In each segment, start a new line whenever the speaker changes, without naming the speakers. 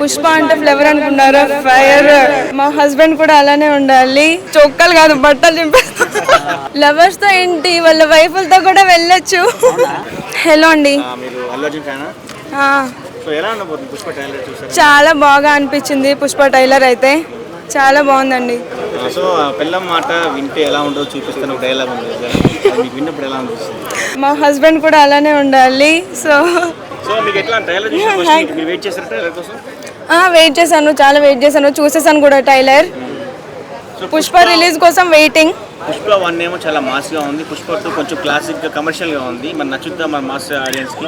పుష్ప అంటే ఫ్లేవర్ అనుకున్నారా? ఫైర్ మా హస్బెండ్ కూడా అలానే ఉండాలి. చొక్కలు కాదు బట్టలు చింపేస్తా. లవర్స్తో ఏంటి? వాళ్ళ వైఫులతో కూడా వెళ్ళొచ్చు. హలో అండి. చాలా బాగా అనిపించింది పుష్ప టైలర్ అయితే. చాలా బాగుందండి.
సో ఆ పిల్లం మాట వింటే ఎలా ఉంటుందో చూపిస్తాను ఒక డైలాగ్ ఉంది కదా. అది మీకు విన్నప్పుడు ఎలా అనిపిస్తుంది?
మా హస్బెండ్ కూడా అలానే ఉండాలి. సో
సో మీకు ఎట్లా ట్రైలర్ చూసి first మీరు వెయిట్
చేశాను చాలా వెయిట్ చేశాను. చూసేసాను కూడా టైలర్ పుష్ప రిలీజ్ కోసం వెయిటింగ్
పుష్ప వన్ ఏమో చాలా మాస్గా ఉంది. పుష్ప టూ కొంచెం క్లాసిక్గా కమర్షియల్గా ఉంది. మరి నచ్చుద్దా మన మాస్ ఆడియన్స్కి?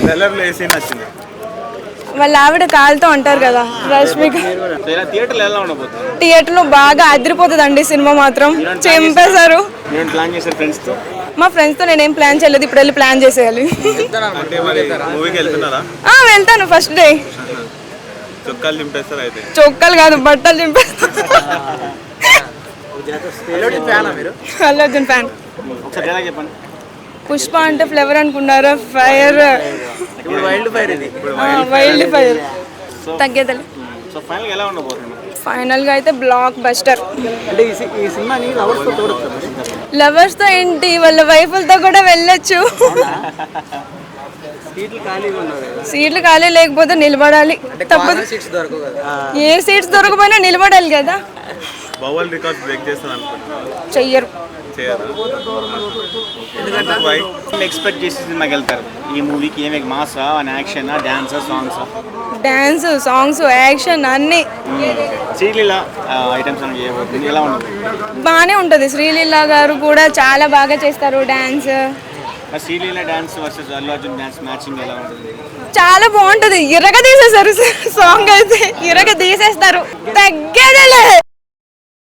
ట్రైలర్లో వేసి నచ్చింది?
వాళ్ళ ఆవిడ కాలుతో అంటారు కదా రష్మిక. థియేటర్లో బాగా అదిరిపోతుందండి సినిమా మాత్రం. చింపేశారు
మీరు ప్లాన్ చేశారు ఫ్రెండ్స్తో
మా ఫ్రెండ్స్తో నేనేం ప్లాన్ చేయలేదు ఇప్పుడు వెళ్ళి ప్లాన్ చేసేయాలి.
అంటే మరి మూవీకి వెళ్తున్నారా?
ఆ, వెళ్తాను ఫస్ట్ డే.
చొక్కాలు దింపేస్తారు అయితే.
చొక్కలు కాదు బట్టలు చింపేస్తా అల్లు అర్జున్ ఫ్యాన్ పుష్ప అంటే ఫ్లేవర్ అనుకున్నారా? ఫైర్
వైల్డ్ ఫైర్ ఇది.
వైల్డ్ ఫైర్ తగ్గేదలే.
సో ఫైనల్ ఎలా ఉండబోతుంది?
ఫైనల్గా అయితే బ్లాక్ బస్టర్
అంటే ఈ సినిమాని లవర్స్తో చూడొచ్చు.
లవర్స్తో ఏంటి? వాళ్ళ వైఫులతో కూడా వెళ్ళొచ్చు.
సీట్లు
ఖాళీ లేకపోతే నిలబడాలి. తప్పదు. ఏ సీట్స్ దొరకపోయినా నిలబడాలి కదా.
బౌల్ రికార్డ్ బ్రేక్ చేస్తాను అనుకుంటున్నాను
చెయ్యరు
ఎక్స్పెక్ట్ చేసి సినిమాకి వెళ్తారు. ఈ మూవీకి ఏమి మాస్ అని action dance songs
dance songs action అన్ని.
శ్రీలీల ఐటమ్స్ చేయబోతుంది? ఎలా ఉండదు
బాగానే ఉంటుంది. శ్రీలీల గారు కూడా చాలా బాగా చేస్తారు dance
Sreeleela dance versus Allu Arjun dance matching ఎలా ఉంటుంది?
చాలా బాగుంటది. ఇరగ తీసేస్తారు సాంగ్ అయితే ఇరగ తీసేస్తారు తగ్గేదేలే.